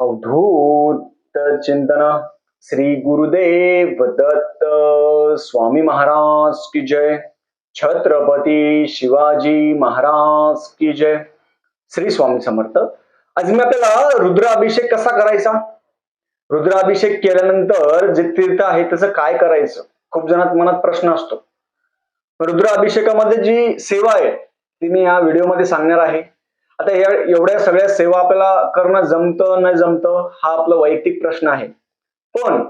अवधूत चिंतन श्री गुरुदेव दत्त स्वामी महाराज की जय। छत्रपती शिवाजी महाराज की जय। श्री स्वामी समर्थ। आज मी आपल्याला रुद्राभिषेक कसा करायचा? रुद्राभिषेक केल्यानंतर जे तीर्थ आहे त्याचं काय करायचं? खूप जणात मनात प्रश्न असतो. रुद्राभिषेकामध्ये जी सेवा आहे ती मी या व्हिडिओमध्ये सांगणार आहे. आता या एवढ्या सगळ्या सेवा आपल्याला करणं जमतं न जमतं हा आपला वैयक्तिक प्रश्न आहे. पण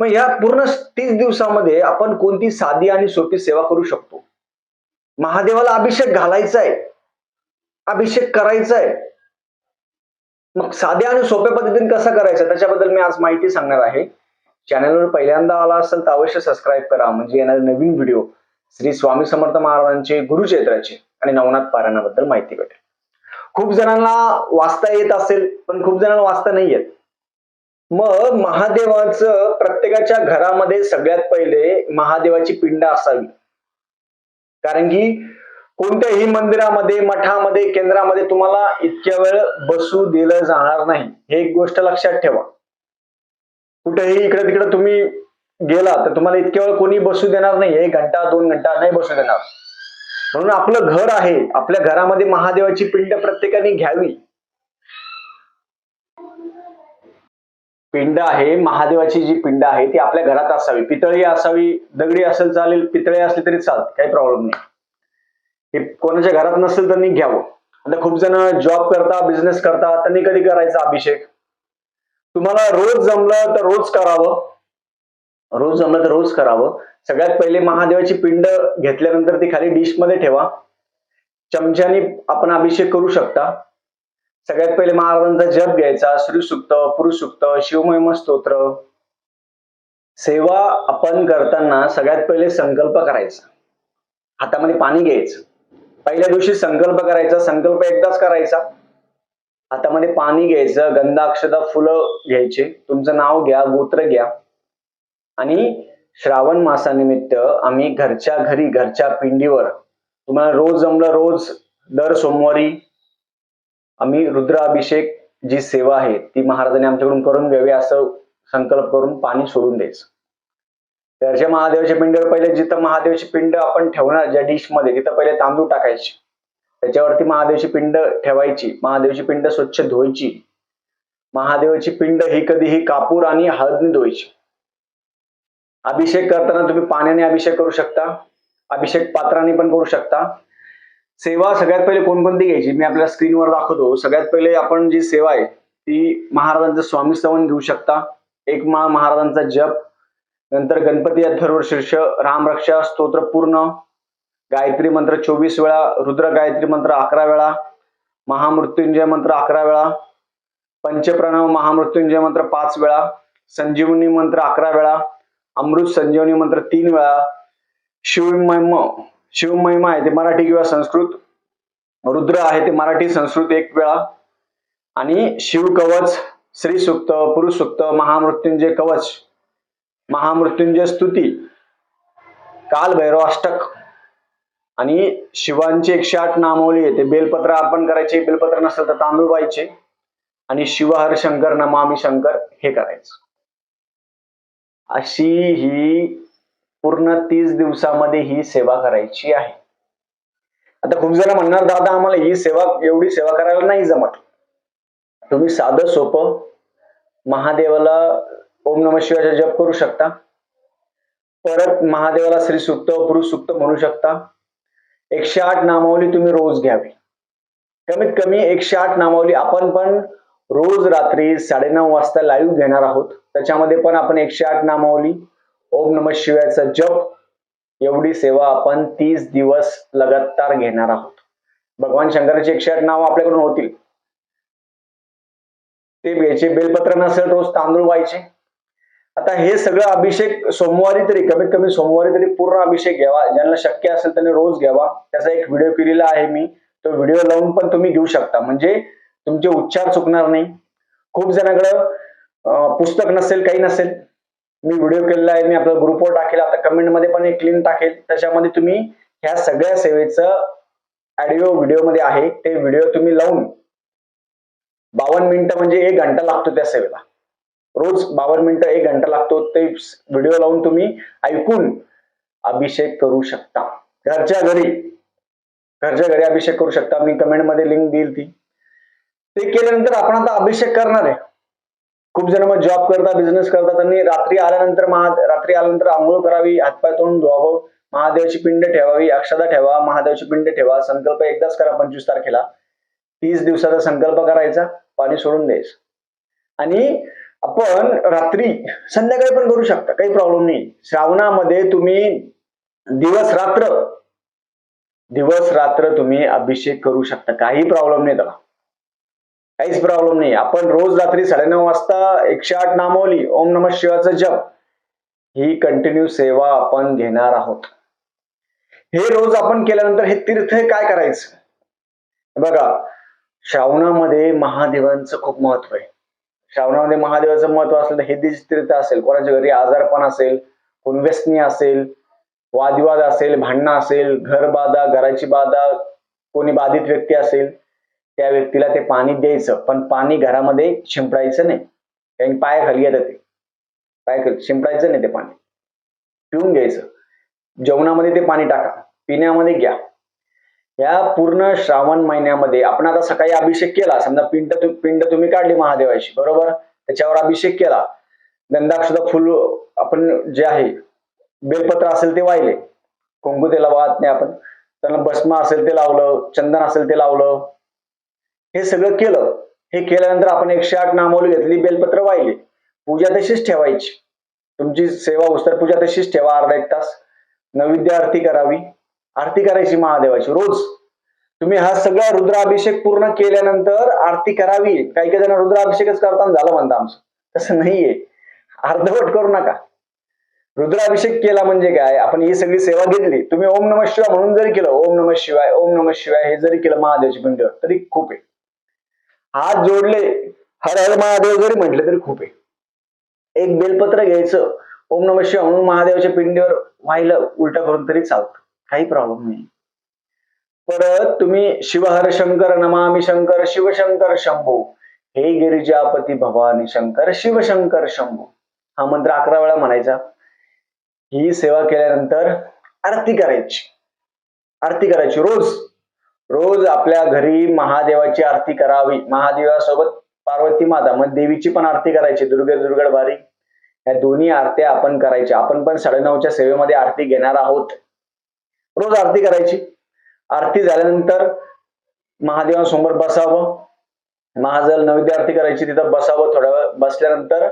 मग या पूर्ण तीस दिवसामध्ये आपण कोणती साधी आणि सोपी सेवा करू शकतो? महादेवाला अभिषेक घालायचा आहे अभिषेक करायचा आहे मग साध्या आणि सोप्या पद्धतीने कसा करायचा? त्याच्याबद्दल मी आज माहिती सांगणार आहे. चॅनलवर पहिल्यांदा आला असेल तर अवश्य सबस्क्राईब करा. म्हणजे येणारे नवीन व्हिडिओ श्री स्वामी समर्थ महाराजांचे गुरुचेत्राचे आणि नवनाथ पारायणाबद्दल माहिती भेटेल. खूप जणांना वाचता येत असेल पण खूप जणांना वाचता नाही येत. मग महादेवाचं प्रत्येकाच्या घरामध्ये सगळ्यात पहिले महादेवाची पिंड असावी. कारण की कोणत्याही मंदिरामध्ये मठामध्ये केंद्रामध्ये तुम्हाला इतक्या वेळ बसू दिलं जाणार नाही. हे एक गोष्ट लक्षात ठेवा. कुठेही इकडे तिकडे तुम्ही गेला तर तुम्हाला इतक्या वेळ कोणी बसू देणार नाही. एक घंटा दोन घंटा नाही बसू देणार. म्हणून आपलं घर आहे आपल्या घरामध्ये महादेवाची पिंड प्रत्येकाने घ्यावी. पिंड आहे महादेवाची जी पिंड आहे ती आपल्या घरात असावी. पितळी असावी दगडी असेल चालेल पितळे असले तरी चालत काही प्रॉब्लेम नाही. हे कोणाच्या घरात नसेल त्यांनी घ्यावं. आता खूप जण जॉब करता बिझनेस करता त्यांनी कधी करायचा अभिषेक? तुम्हाला रोज जमलं तर रोज करावं. रोज जमलं तर रोज करावं. सगळ्यात पहिले महादेवाची पिंड घेतल्यानंतर ती खाली डिशमध्ये ठेवा. चमच्याने आपण अभिषेक करू शकता. सगळ्यात पहिले महाराजांचा जप घ्यायचा. श्रीसुक्त पुरुषसुक्त शिवमहिम स्तोत्र. सेवा आपण करताना सगळ्यात पहिले संकल्प करायचा. हातामध्ये पाणी घ्यायचं. पहिल्या दिवशी संकल्प करायचा. संकल्प एकदाच करायचा. हातामध्ये पाणी घ्यायचं. गंधाक्षदा फुलं घ्यायचे. तुमचं नाव घ्या गोत्र घ्या. आणि श्रावण मासानिमित्त आम्ही घरच्या घरी घरच्या पिंडीवर तुम्हाला रोज जमलं रोज दर सोमवारी आम्ही रुद्राभिषेक जी सेवा आहे ती महाराजांनी आमच्याकडून करून घ्यावी असं संकल्प करून पाणी सोडून द्यायचं. घरच्या महादेवाच्या पिंडीवर पहिले जिथं महादेवाची पिंड आपण ठेवणार ज्या डिशमध्ये तिथं पहिले तांदूळ टाकायचे. त्याच्यावरती महादेवाची पिंड ठेवायची महादेवाची पिंड स्वच्छ धुवायची. महादेवाची पिंड ही कधीही कापूर आणि हळदने धुवायची. अभिषेक करताना तुम्ही पाण्याने अभिषेक करू शकता. अभिषेक पात्राने पण करू शकता. सेवा सगळ्यात पहिले कोणकोणती घ्यायची? मी आपल्या स्क्रीनवर दाखवतो. सगळ्यात पहिले आपण जी सेवा आहे ती महाराजांचं स्वामी स्तवन घेऊ शकता. एक माळ महाराजांचा जप. नंतर गणपती अथर्व शीर्ष रामरक्षा स्तोत्र पूर्ण. गायत्री मंत्र चोवीस वेळा रुद्र गायत्री मंत्र अकरा वेळा महामृत्युंजय मंत्र अकरा वेळा पंचप्रणव महामृत्युंजय मंत्र पाच वेळा संजीवनी मंत्र अकरा वेळा अमृत संजीवनी मंत्र तीन वेळा शिवमहिम शिवमहिमा आहे ते मराठी किंवा संस्कृत. रुद्र आहे ते मराठी संस्कृत एक वेळा. आणि शिवकवच श्री सुक्त पुरुष सुक्त महामृत्युंजय कवच महामृत्युंजय स्तुती काल भैरव अष्टक. आणि शिवांची एकशे आठ नामवली आहे ते बेलपत्र अर्पण करायचे बेलपत्र नसेल तर तांदूळ व्हायचे. आणि शिवहर शंकर नमामी शंकर हे करायचं. अशी ही पूर्ण तीस दिवसामध्ये ही सेवा करायची आहे. आता खूप जण म्हणणार दादा आम्हाला ही सेवा एवढी सेवा करायला नाही जमत. तुम्ही साधं सोपं महादेवाला ओम नम शिवाचा जप करू शकता. परत महादेवाला श्री सुक्त पुरुष सुक्त म्हणू शकता. एकशे आठ नामावली तुम्ही रोज घ्यावी. कमीत कमी एकशे आठ नामावली आपण पण रोज रात्री साडेनऊ वाजता लाईव्ह घेणार आहोत. त्याच्यामध्ये पण आपण एकशे आठ नामावली. ओम नम शिवायचा जप. एवढी सेवा आपण तीस दिवस लगातार घेणार आहोत. भगवान शंकराचे एकशे आठ नाव आपल्याकडून होतील. ते घ्यायचे बेलपत्र नसेल रोज तांदूळ व्हायचे. आता हे सगळं अभिषेक सोमवारी तरी कमीत कमी सोमवारी तरी पूर्ण अभिषेक घ्यावा. ज्यांना शक्य असेल त्यांनी रोज घ्यावा. त्याचा एक व्हिडिओ केलेला आहे मी. तो व्हिडिओ लावून पण तुम्ही घेऊ शकता. म्हणजे तुमचे उच्चार चुकणार नाही. खूप जणांकडं पुस्तक नसेल काही नसेल मी व्हिडिओ केलेला आहे मी आपला ग्रुपवर टाकेल. आता कमेंटमध्ये पण एक लिंक टाकेल. त्याच्यामध्ये तुम्ही ह्या सगळ्या सेवेचं ऑडिओ व्हिडिओमध्ये आहे. ते व्हिडिओ तुम्ही लावून बावन्न मिनिटं म्हणजे एक घंटा लागतो त्या सेवेला. रोज बावन्न मिनिटं एक घंटा लागतो. ते व्हिडिओ लावून तुम्ही ऐकून अभिषेक करू शकता. घरच्या घरी घरच्या घरी अभिषेक करू शकता. मी कमेंटमध्ये लिंक देईल ती. ते केल्यानंतर आपण आता अभिषेक करणार आहे. खूप जण मग जॉब करता बिझनेस करता त्यांनी रात्री आल्यानंतर महा रात्री आल्यानंतर आंघोळ करावी हातपाय तोंड धुवावं महादेवाची पिंड ठेवावी अक्षदा ठेवा महादेवाची पिंड ठेवा संकल्प एकदाच करा पंचवीस तारखेला. तीस दिवसाचा संकल्प करायचा पाणी सोडून द्यायचं. आणि आपण रात्री संध्याकाळी पण करू शकता काही प्रॉब्लेम नाही. श्रावणामध्ये तुम्ही दिवस रात्र दिवस रात्र तुम्ही अभिषेक करू शकता काही प्रॉब्लेम नाही त्याला. काहीच प्रॉब्लेम नाही. आपण रोज रात्री साडेनऊ वाजता एकशे आठ नामवली ओम नम शिवाचं जप ही कंटिन्यू सेवा आपण घेणार आहोत. हे रोज आपण केल्यानंतर हे तीर्थ हे काय करायचं? बघा श्रावणामध्ये महादेवांचं खूप महत्त्व आहे. श्रावणामध्ये महादेवाचं महत्त्व असलं तर हे तीर्थ असेल कोणाच्या घरी आजारपण असेल कोण व्यसनी असेल वादविवाद असेल भांडणं असेल घर बाधा घराची बाधा कोणी बाधित व्यक्ती असेल त्या व्यक्तीला ते पाणी द्यायचं. पण पाणी घरामध्ये शिंपडायचं नाही. कारण पाय खाली येतात ते. पाय खाली शिंपडायचं नाही ते पाणी. पिऊन घ्यायचं. जेवणामध्ये ते पाणी टाका. पिण्यामध्ये घ्या. या पूर्ण श्रावण महिन्यामध्ये आपण आता सकाळी अभिषेक केला. समजा पिंड तु- पिंड तुम्ही काढली महादेवाची बरोबर? त्याच्यावर अभिषेक केला. गंधाक्षदा फुल आपण जे आहे बेलपत्र असेल ते वाहिले. कुंकू त्याला वाहत नाही आपण. त्यांना भस्म असेल ते लावलं चंदन असेल ते लावलं. हे सगळं केलं. हे केल्यानंतर आपण एकशे आठ नामोली घेतली बेलपत्र वाहिली. पूजा तशीच ठेवायची. तुमची सेवा उस्तर पूजा तशीच ठेवा अर्धा एक तास. नैवेद्य आरती करावी. आरती करायची महादेवाची रोज. तुम्ही हा सगळा रुद्राभिषेक पूर्ण केल्यानंतर आरती करावी. काही काही जण रुद्राभिषेकच करताना झालं म्हणता आमचं. तसं नाहीये. अर्धवट करू नका. रुद्राभिषेक केला म्हणजे काय? आपण ही सगळी सेवा घेतली. तुम्ही ओम नम शिवाय म्हणून जरी केलं ओम नम शिवाय ओम नम शिवाय हे जरी केलं महादेवाची पिंड तरी खूप आहे. हात जोडले हर हर महादेव जरी म्हटले तरी खूप आहे. एक बेलपत्र घ्यायचं ओम नम शिव म्हणून महादेवाच्या पिंडीवर व्हायला उलटा करून तरी चालतं. काही प्रॉब्लेम नाही. परत तुम्ही शिवहर शंकर नमामि शंकर शिवशंकर शंभू. हे गिरिजापती भवानी शंकर शिवशंकर शंभू. हा मंत्र अकरा वेळा म्हणायचा. ही सेवा केल्यानंतर आरती करायची. आरती करायची रोज. रोज आपल्या घरी महादेवाची आरती करावी. महादेवासोबत पार्वती माता मग देवीची पण आरती करायची दुर्गे दुर्गड बारी. या दोन्ही आरत्या आपण करायच्या. आपण पण साडेनऊच्या सेवेमध्ये आरती घेणार आहोत. रोज आरती करायची. आरती झाल्यानंतर महादेवासमोर बसावं. महाजल नैवेद्य आरती करायची तिथं बसावं थोड्या वेळ. बसल्यानंतर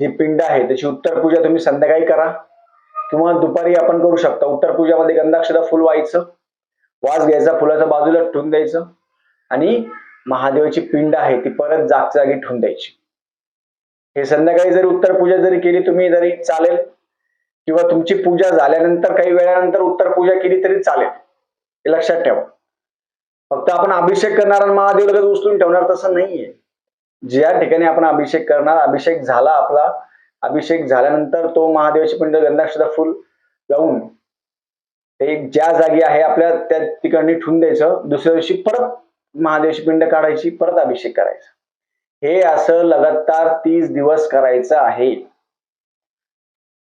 जी पिंड आहे त्याची उत्तर पूजा तुम्ही संध्याकाळी करा. किंवा दुपारी आपण करू शकता. उत्तर पूजामध्ये गंधाक्षदा फुल व्हायचं. वास घ्यायचा फुलाच्या बाजूला ठेवून द्यायचं. आणि महादेवाची पिंड आहे ती परत जागच्या जागी ठेवून द्यायची. हे संध्याकाळी जरी उत्तर पूजा जरी केली तुम्ही जरी चालेल किंवा तुमची पूजा झाल्यानंतर काही वेळानंतर उत्तर पूजा केली तरी चालेल. हे लक्षात ठेवा. फक्त आपण अभिषेक करणार आणि महादेव लगेच उचलून ठेवणार तसं नाहीये. ज्या ठिकाणी आपण अभिषेक करणार अभिषेक झाला आपला अभिषेक झाल्यानंतर तो महादेवाची पिंड गंधाक्षता फुल लावून एक ज्या जागी आहे आपल्या त्या ठिकाणी ठेवून द्यायचं. दुसऱ्या दिवशी परत महादेवाची पिंड काढायची परत अभिषेक करायचा. हे असं लगातार तीस दिवस करायचं आहे.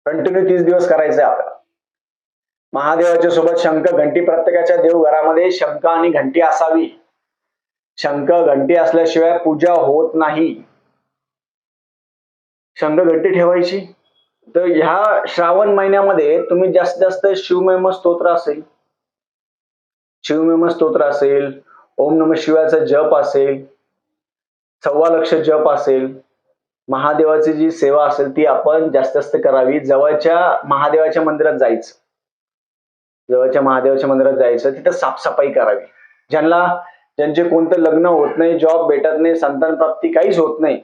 कंटिन्यू तीस दिवस करायचं आहे आपल्याला. महादेवाच्या सोबत शंख घंटी प्रत्येकाच्या देवघरामध्ये शंख आणि घंटी असावी. शंख घंटी असल्याशिवाय पूजा होत नाही. शंख घंटी ठेवायची. तर ह्या श्रावण महिन्यामध्ये तुम्ही जास्तीत जास्त शिवमहिम स्तोत्र असेल. शिवमहिम स्तोत्र असेल ओम नम शिवाचा जप असेल सव्वा लक्ष जप असेल महादेवाची जी सेवा असेल ती आपण जास्त जास्त करावी. जवळच्या महादेवाच्या मंदिरात जायचं. जवळच्या महादेवाच्या मंदिरात जायचं तिथं साफसफाई करावी. ज्यांना ज्यांचे कोणतं लग्न होत नाही जॉब भेटत नाही संतान प्राप्ती काहीच होत नाही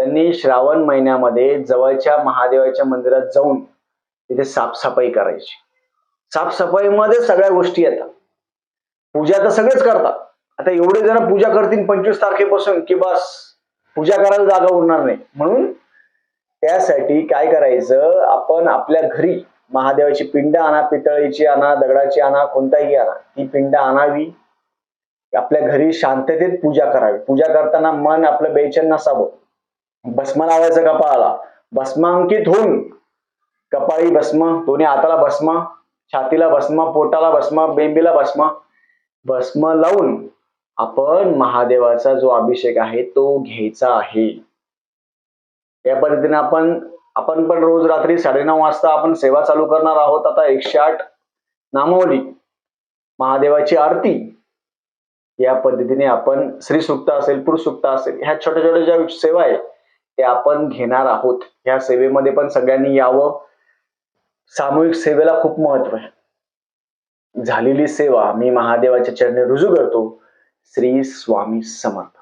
त्यांनी श्रावण महिन्यामध्ये जवळच्या महादेवाच्या मंदिरात जाऊन तिथे साफसफाई करायची. साफसफाईमध्ये सगळ्या गोष्टी येतात. पूजा तर सगळेच करतात. आता एवढे जण पूजा करतील पंचवीस तारखेपासून की बस पूजा करायला जागा उरणार नाही. म्हणून त्यासाठी काय करायचं? आपण आपल्या घरी महादेवाची पिंड आणा पितळीची आणा दगडाची आणा कोणताही आणा ती पिंड आणावी. आपल्या घरी शांततेत पूजा करावी. पूजा करताना मन आपलं बेचैन नसावं. भस्म लावायचं कपाळाला भस्मांकित होऊन कपाळी भस्म दोन्ही हाताला भस्म छातीला भस्म पोटाला भस्म बेंबीला भस्म. भस्म लावून आपण महादेवाचा जो अभिषेक आहे तो घ्यायचा आहे. या पद्धतीने आपण आपण पण रोज रात्री साडेनऊ वाजता आपण सेवा चालू करणार आहोत. आता एकशे आठ नामावली महादेवाची आरती. या पद्धतीने आपण श्री सुक्त असेल पुरुष असेल ह्या छोट्या छोट्या ज्या सेवा आहे ते आपण घेणार आहोत. ह्या सेवेमध्ये पण सगळ्यांनी यावं. सामूहिक सेवेला खूप महत्त्व आहे. झालेली सेवा मी महादेवाच्या चरणी रुजू करतो. श्री स्वामी समर्थ.